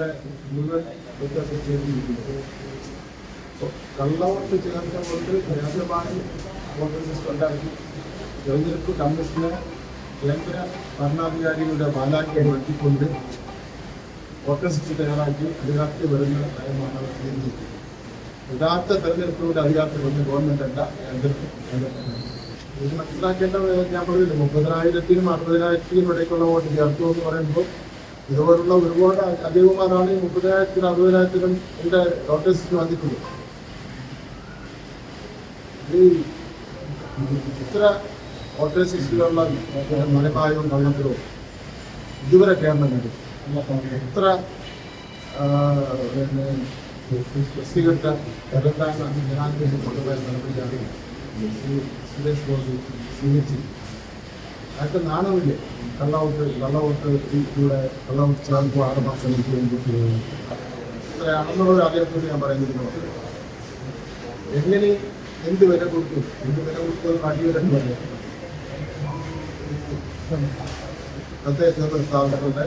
ഇവിടെ മുഴുവൻ വ്യത്യാസം അപ്പോൾ കള്ളവോട്ട് ചേർത്ത കൊണ്ട് വ്യാജമായി വോട്ടർ ലിസ്റ്റ് ഉണ്ടാക്കി തെരഞ്ഞെടുപ്പ് കമ്മീഷന് കേന്ദ്ര ഭരണാധികാരികളുടെ ബാലാക്കിയെ മാറ്റിക്കൊണ്ട് വോട്ടർ ലിസ്റ്റ് തയ്യാറാക്കി അധികാരത്തിൽ വരുന്ന നയമാണ് അവർ സ്വീകരിച്ചിരിക്കുന്നത് യഥാർത്ഥ തെരഞ്ഞെടുപ്പിലൂടെ അധികാരത്തിൽ വന്ന ഗവൺമെന്റ് അല്ല കേന്ദ്രത്തിൽ മനസ്സിലാക്കേണ്ട ഞാൻ പറഞ്ഞില്ല മുപ്പതിനായിരത്തിനും അറുപതിനായിരത്തിനും ഇടയ്ക്കുള്ള വോട്ട് ചേർത്തു എന്ന് പറയുമ്പോൾ ഇതുപോലുള്ള ഒരുപാട് അധികമാരാണ് ഈ മുപ്പതിനായിരത്തിനും അറുപതിനായിരത്തിനും എന്റെ നോട്ടീസിന് വന്നിട്ടുള്ളത്. ഈ ഇത്ര വോട്ടേഴ്സ് ലിസ്റ്റിലുള്ള മലമായവും കള്ളത്തിലും ഇതുവരെ കേരളം കണ്ടു എത്ര വ്യക്തിഗത പിന്നെ ജനാധിപത്യം കൊണ്ടുപോയ നടപടിയാണ് സുരേഷ് ഗോപി സ്വീകരിച്ചത് അതൊക്കെ നാണമില്ലേ? കള്ളവോട്ട് കള്ളവോട്ട് ഇവിടെ കള്ളവോട്ട് ചേർപ്പ് ആറ് മാസം അത്രയാണെന്നുള്ളൊരു അദ്ദേഹത്തോട് ഞാൻ പറയുന്നത് എങ്ങനെ എന്ത് വില കൊടുക്കും എന്ത് വില കൊടുക്കും പറയാം. തദ്ദേശ സ്ഥാപനങ്ങളുടെ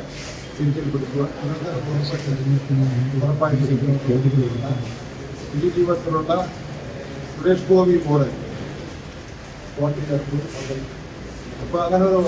തിരിച്ചിൽ കൊടുക്കുക. ഉറപ്പായിരിക്കും ഈ ജീവിതത്തിലുള്ള സുരേഷ് ഗോപി പോലെ വോട്ട് ചേർത്ത് അപ്പൊ അങ്ങനെ ഒരു